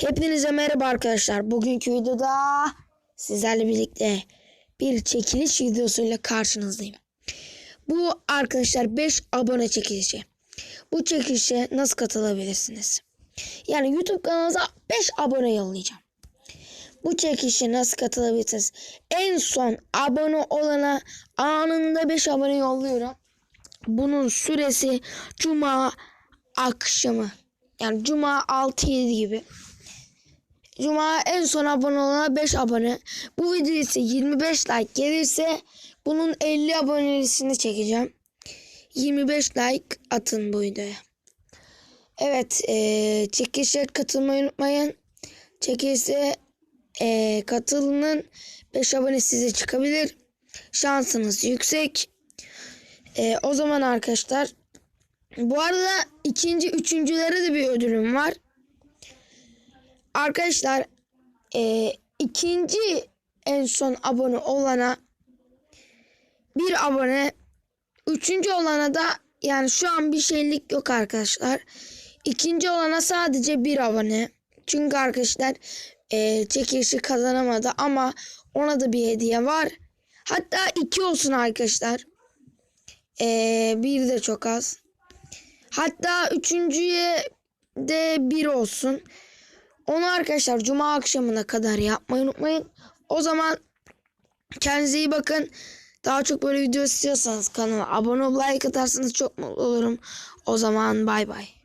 Hepinize merhaba arkadaşlar. Bugünkü videoda sizlerle birlikte bir çekiliş videosuyla karşınızdayım. Bu arkadaşlar 5 abone çekilişi. Bu çekilişe nasıl katılabilirsiniz? Yani YouTube kanalınıza 5 abone yollayacağım. Bu çekilişe nasıl katılabilirsiniz? En son abone olana anında 5 abone yolluyorum. Bunun süresi cuma akşamı. Yani cuma 6-7 gibi. Cuma en son abone olana 5 abone. Bu video ise 25 like gelirse bunun 50 abonelisini çekeceğim. 25 like atın bu videoya. Evet eee çekilişe katılmayı unutmayın. Çekilişe eee katılının 5 abone size çıkabilir. Şansınız yüksek. Eee, o zaman arkadaşlar bu arada ikinci üçüncülere de bir ödülüm var. Arkadaşlar eee, ikinci en son abone olana bir abone üçüncü olana da yani şu an bir şeylik yok arkadaşlar. İkinci olana sadece bir abone. Çünkü arkadaşlar eee çekilişi kazanamadı ama ona da bir hediye var. Hatta iki olsun arkadaşlar. Eee bir de çok az. Hatta üçüncüye de bir olsun. Onu arkadaşlar cuma akşamına kadar yapmayı unutmayın. O zaman kendinize iyi bakın. Daha çok böyle video istiyorsanız kanala abone olup like atarsanız çok mutlu olurum. O zaman bay bay.